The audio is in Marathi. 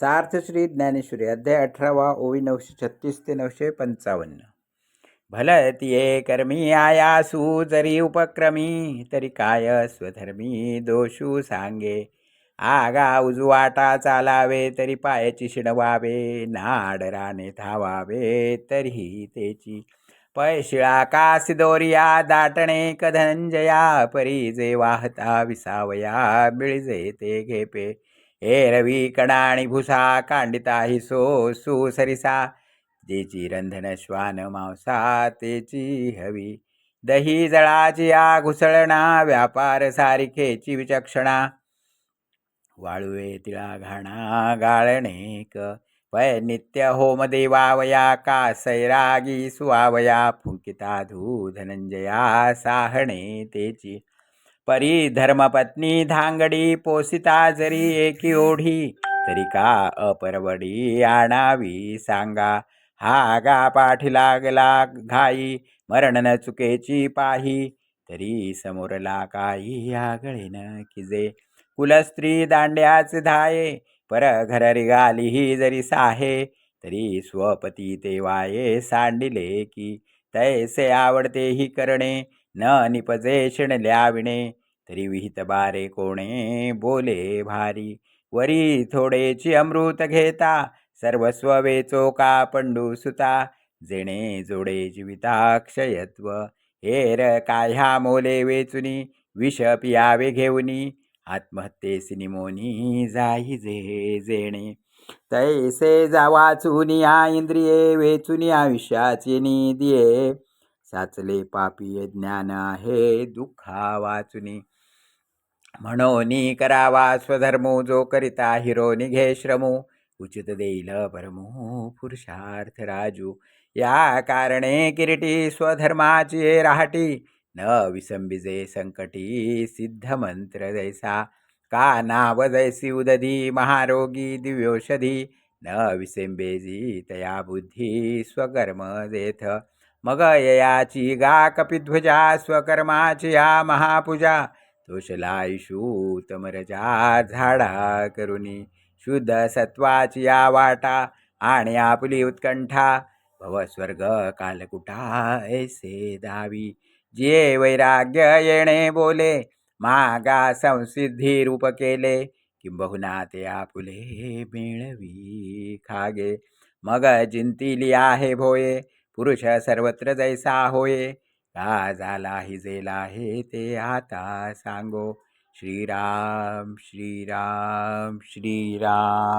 सार्थ श्री ज्ञानेश्वरी अध्याय अठरावा ओवी नऊशे छत्तीस ते नऊशे पंचावन्न. भलतीये कर्मी आयासू जरी उपक्रमी तरी काय स्वधर्मी दोषू सांगे. आगा उजवाटा चालावे तरी पायाची शिणवावे नाडराने धावावे तरीही तेची. पैशिळा का सिदोरिया दाटणे कधनंजया परी जे वाहता विसावया बिळजे ते घेपे. रवी कणाणी भुसा कांडिता हि सो सुसरिसा जेची रंधन श्वान मांसा तेची हवी दही जळाची या घुसळणा व्यापार सारिखेची विचक्षणा वाळुवे तिळा घाणा गाळणेक पय नित्य होम देवावया का सैरागी सुवावया फुंकिता धू धनंजया साहणे तेची परी धर्मपत्नी धांगडी पोसिता जरी एकी ओढी. तरी का अपरवडी आणावी सांगा. हा गा पाठी लागला घाई मरण न चुकेची पाही. तरी समोरला काही आगळेन किजे. कुलस्त्री दांड्याच धाये पर घर रिगाली ही जरी साहे. तरी स्वपती ते वाये सांडिले की तैसे आवडते ही करणे न निपजे शिणल्याविणे. तरी विहित बारे कोणे बोले भारी. वरी थोडेची अमृत घेता सर्वस्व वेचो का पंडू सुता. जेणे जोडे जीविता क्षयत्व हेर काह्या मोले वेचुनी विष पियावे घेऊनी. आत्महत्येसी निमोनी जाई जे जेणे. तैसे जावाचुनी आ इंद्रिये वेचुनी आयुष्याची निदिये साचले पापी ज्ञान आहे दुःखा वाचुनी. म्हणोनी करावा स्वधर्मो जो करिता हिरो निघे श्रमो उचित देईल परमो पुरुषार्थ राजू. या कारणे किरीटी स्वधर्माची राहटी न विसंबिजे संकटी सिद्ध मंत्र जैसा. का नाव जैसी उदधी महारोगी दिव्योषधी न विसेंबेजी तया बुद्धी स्वकर्म देथ मग ययाची गा कपिध्वजा स्वकर्माची या महापूजा तोषलायुषू तमरजा झाडा करुणी शुद्ध सत्वाची या वाटा आणि आपुली उत्कंठा. भव स्वर्ग कालकुटा ऐसे दावी जे वैराग्य येणे बोले मागा संसिद्धी रूप केले. किंबहुना ते आपुले मिळवी खागे. मग जिंतिली आहे भोये पुरुष सर्वत्र जैसा होये. राजाला हिजेला हे ते आता सांगो. श्रीराम श्रीराम श्रीराम.